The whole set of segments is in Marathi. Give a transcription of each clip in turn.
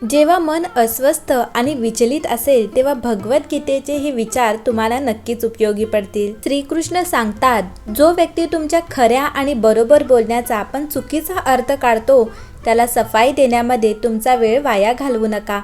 जेव्हा मन अस्वस्थ आणि विचलित असेल तेव्हा भगवद्गीतेचे हे विचार तुम्हाला नक्कीच उपयोगी पडतील. श्रीकृष्ण सांगतात जो व्यक्ती तुमच्या खऱ्या आणि बरोबर बोलण्याचा पण चुकीचा अर्थ काढतो त्याला सफाई देण्यामध्ये तुमचा वेळ वाया घालवू नका.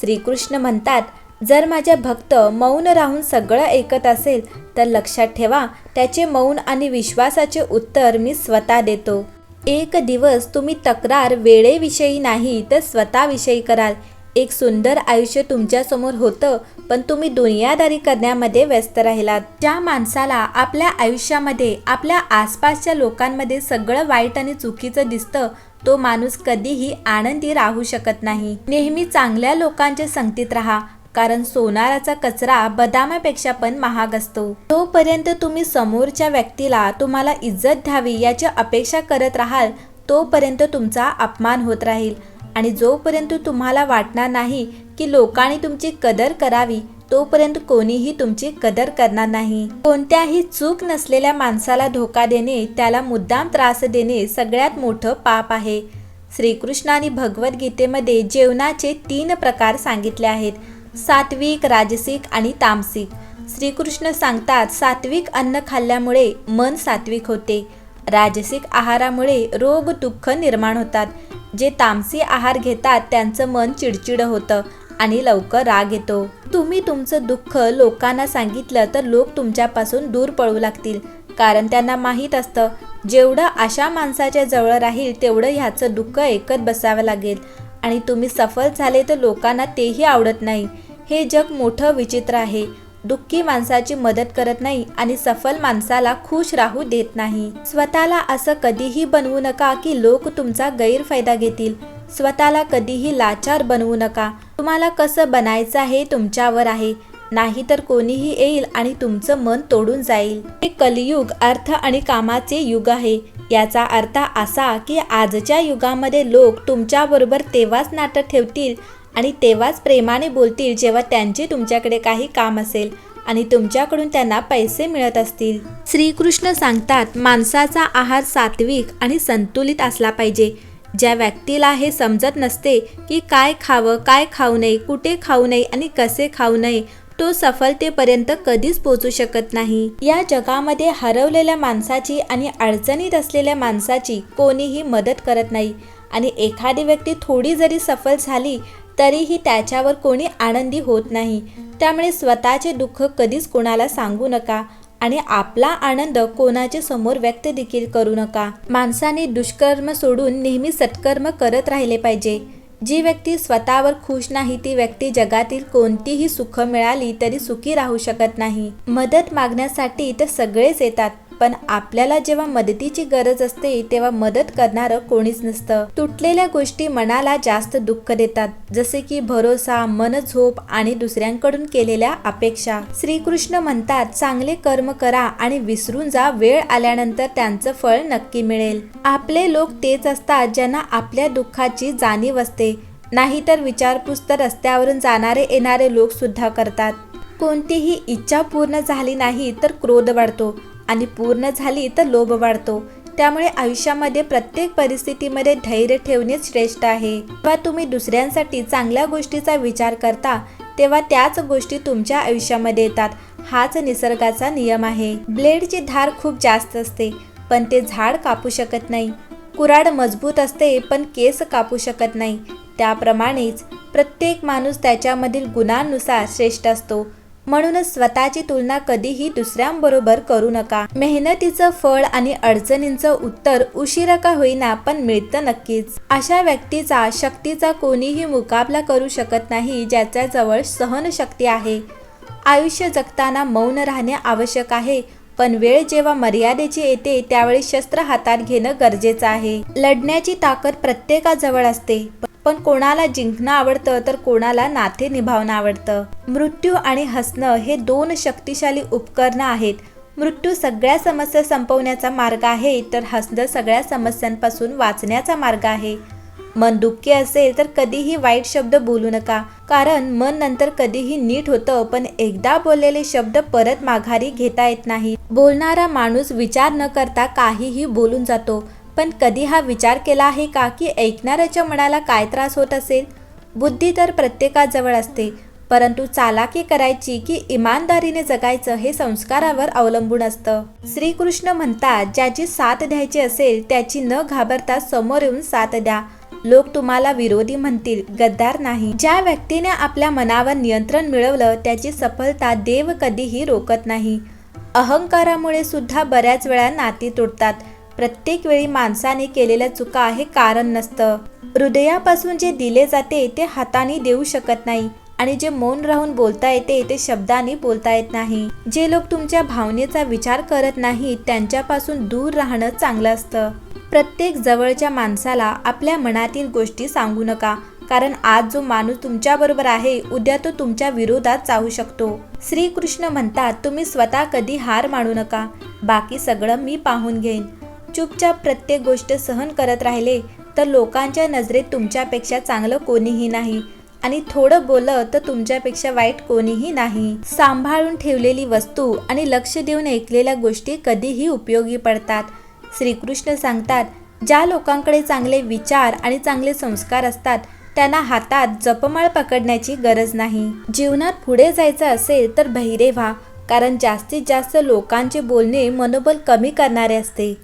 श्रीकृष्ण म्हणतात जर माझ्या भक्त मौन राहून सगळं ऐकत असेल तर लक्षात ठेवा त्याचे मौन आणि विश्वासाचे उत्तर मी स्वतः देतो. एक दिवस तुम्ही तक्रार वेळेविषयी नाही तर स्वतःविषयी कराल. एक सुंदर आयुष्य तुमच्यासमोर होतं पण तुम्ही दुनियादारी करण्यामध्ये व्यस्त राहिलात. ज्या माणसाला आपल्या आयुष्यामध्ये आपल्या आसपासच्या लोकांमध्ये सगळं वाईट आणि चुकीचं दिसतं तो माणूस कधीही आनंदी राहू शकत नाही. नेहमी चांगल्या लोकांच्या संगतीत राहा. कारण सोनाराचा कचरा बदामापेक्षा पण महाग असतो. तोपर्यंत तुम्ही समोरच्या व्यक्तीला तुम्हाला इज्जत द्यावी याची अपेक्षा करत राहाल तोपर्यंत तुमचा अपमान होत राहील. आणि जोपर्यंत तुम्हाला वाटणार नाही की लोकांनी तुमची कदर करावी तोपर्यंत कोणीही तुमची कदर करणार नाही. कोणत्याही चूक नसलेल्या माणसाला धोका देणे त्याला मुद्दाम त्रास देणे सगळ्यात मोठं पाप आहे. श्रीकृष्णाने भगवद्गीतेमध्ये जेवणाचे तीन प्रकार सांगितले आहेत. सात्विक राजसिक आणि तामसिक. श्रीकृष्ण सांगतात सात्विक अन्न खाल्ल्यामुळे मन सात्विक होते. राजसिक आहारामुळे रोग दुःख निर्माण होतात. जे तामसी आहार घेतात त्यांचं मन चिडचिड होतं आणि लवकर राग येतो. तुम्ही तुमचं दुःख लोकांना सांगितलं तर लोक तुमच्यापासून दूर पळू लागतील. कारण त्यांना माहीत असतं जेवढं अशा माणसाच्या जवळ राहील तेवढं ह्याचं दुःख ऐकत बसावं लागेल. आणि तुम्ही सफल झाले तर लोकांना तेही आवडत नाही. हे जग मोठं विचित्र आहे. दुःखी माणसाची मदत करत नाही आणि सफल माणसाला खुश राहू देत नाही. स्वतःला असं कधीही बनवू नका की लोक तुमचा गैरफायदा घेतील. स्वतःला कधीही लाचार बनवू नका. तुम्हाला कसं बनायचं हे तुमच्यावर आहे. नाहीतर कोणीही येईल आणि तुमचं मन तोडून जाईल. हे कलियुग अर्थ आणि कामाचे युग आहे. याचा अर्थ असा की आजच्या युगामध्ये लोक तुमच्याबरोबर तेव्हाच नाटक ठेवतील आणि तेव्हाच प्रेमाने बोलतील जेव्हा त्यांचे तुमच्याकडे काही काम असेल आणि तुमच्याकडून त्यांना पैसे मिळत असतील. श्रीकृष्ण सांगतात माणसाचा आहार सात्विक आणि संतुलित असला पाहिजे. ज्या व्यक्तीला हे समजत नसते की काय खावं काय खाऊ नये कुठे खाऊ नये आणि कसे खाऊ नये तो सफलतेपर्यंत कधीच पोचू शकत नाही. या जगामध्ये हरवलेल्या माणसाची आणि अडचणीत असलेल्या माणसाची कोणीही मदत करत नाही. आणि एखादी व्यक्ती थोडी जरी सफल झाली तरीही त्याच्यावर कोणी आनंदी होत नाही. त्यामुळे स्वतःचे दुःख कधीच कोणाला सांगू नका आणि आपला आनंद कोणाच्या समोर व्यक्त देखील करू नका. माणसाने दुष्कर्म सोडून नेहमी सत्कर्म करत राहिले पाहिजे. जी व्यक्ती स्वतःवर खुश नाही ती व्यक्ती जगातील कोणतीही सुख मिळाली तरी सुखी राहू शकत नाही. मदत मागण्यासाठी तर सगळेच येतात. पण आपल्याला जेव्हा मदतीची गरज असते तेव्हा मदत करणारं कोणीच नसतं. तुटलेल्या गोष्टी मनाला जास्त दुःख देतात जसे की भरोसा मनझोप आणि दुसऱ्यांकडून केलेल्या अपेक्षा. श्रीकृष्ण म्हणतात चांगले कर्म करा आणि विसरून जा. वेळ आल्यानंतर त्यांचं फळ नक्की मिळेल. आपले लोक तेच असतात ज्यांना आपल्या दुःखाची जाणीव असते. नाहीतर विचारपूस तर रस्त्यावरून जाणारे येणारे लोक सुद्धा करतात. कोणतीही इच्छा पूर्ण झाली नाही तर क्रोध वाढतो. आणि पूर्ण झाली तर लोभ वाढतो. त्यामुळे आयुष्यामध्ये प्रत्येक परिस्थितीमध्ये धैर्य ठेवणे श्रेष्ठ आहे. जेव्हा तुम्ही दुसऱ्यांसाठी चांगल्या गोष्टीचा विचार करता तेव्हा त्याच गोष्टी तुमच्या आयुष्यामध्ये येतात. हाच निसर्गाचा नियम आहे. ब्लेडची धार खूप जास्त असते पण ते झाड कापू शकत नाही. कुराड मजबूत असते पण केस कापू शकत नाही. त्याप्रमाणेच प्रत्येक माणूस त्याच्यामधील गुणांनुसार श्रेष्ठ असतो. म्हणूनच स्वतःची तुलना कधीही दुसऱ्यांबरोबर करू नका. मेहनतीचं फळ आणि अडचणींचं उत्तर उशिरा का होईना पण मिळतं नक्कीच. अशा व्यक्तीचा शक्तीचा कोणीही मुकाबला करू शकत नाही ज्याच्या जवळ सहनशक्ती आहे. आयुष्य जगताना मौन राहणे आवश्यक आहे पण वेळ जेव्हा मर्यादेची येते त्यावेळी शस्त्र हातात घेणं गरजेचं आहे. लढण्याची ताकद प्रत्येकाजवळ असते पण कोणाला जिंकणं आवडतं तर कोणाला नाते निभावणं आवडतं. मृत्यू आणि हसणं हे दोन शक्तिशाली उपकरणं आहेत. मृत्यू सगळ्या समस्या संपवण्याचा मार्ग आहे तर हसणं सगळ्या समस्यांपासून वाचण्याचा मार्ग आहे. मन दुःखी असेल तर कधीही वाईट शब्द बोलू नका कारण मन नंतर कधीही नीट होतं पण एकदा बोललेले शब्द परत माघारी घेता येत नाही. बोलणारा माणूस विचार न करता काहीही बोलून जातो पण कधी हा विचार केला आहे का की ऐकणाऱ्याच्या मनाला काय त्रास होत असेल? बुद्धी तर प्रत्येकाजवळ असते परंतु चालाकी करायची की इमानदारीने जगायचं हे संस्कारावर अवलंबून असतं. श्रीकृष्ण म्हणतात ज्याची साथ द्यायची असेल त्याची न घाबरता समोर येऊन साथ द्या. लोक तुम्हाला विरोधी म्हणतील गद्दार नाही. ज्या व्यक्तीने आपल्या मनावर नियंत्रण मिळवलं त्याची सफलता देव कधीही रोकत नाही. अहंकारामुळे सुद्धा बऱ्याच वेळा नाती तुटतात. प्रत्येक वेळी माणसाने केलेल्या चुका हे कारण नसतं. हृदयापासून जे दिले जाते ते हाताने देऊ शकत नाही. आणि जे मौन राहून बोलता येते ते शब्दाने बोलता येत नाही. जे लोक तुमच्या भावनेचा विचार करत नाही त्यांच्यापासून दूर राहणं चांगलं असतं. प्रत्येक जवळच्या माणसाला आपल्या मनातील गोष्टी सांगू नका कारण आज जो माणूस तुमच्याबरोबर आहे उद्या तो तुमच्या विरोधात जाऊ शकतो. श्रीकृष्ण म्हणतात तुम्ही स्वतः कधी हार मानू नका. बाकी सगळं मी पाहून घेईन. चुपचाप प्रत्येक गोष्ट सहन करत राहिले तर लोकांच्या नजरेत तुमच्यापेक्षा चांगलं कोणीही नाही. आणि थोडं बोललं तर तुमच्यापेक्षा वाईट कोणीही नाही. सांभाळून ठेवलेली वस्तू आणि लक्ष देऊन ऐकलेल्या गोष्टी कधीही उपयोगी पडतात. श्रीकृष्ण सांगतात ज्या लोकांकडे चांगले विचार आणि चांगले संस्कार असतात त्यांना हातात जपमाळ पकडण्याची गरज नाही. जीवनात पुढे जायचं असेल तर बहिरे व्हा कारण जास्तीत जास्त लोकांचे बोलणे मनोबल कमी करणारे असते.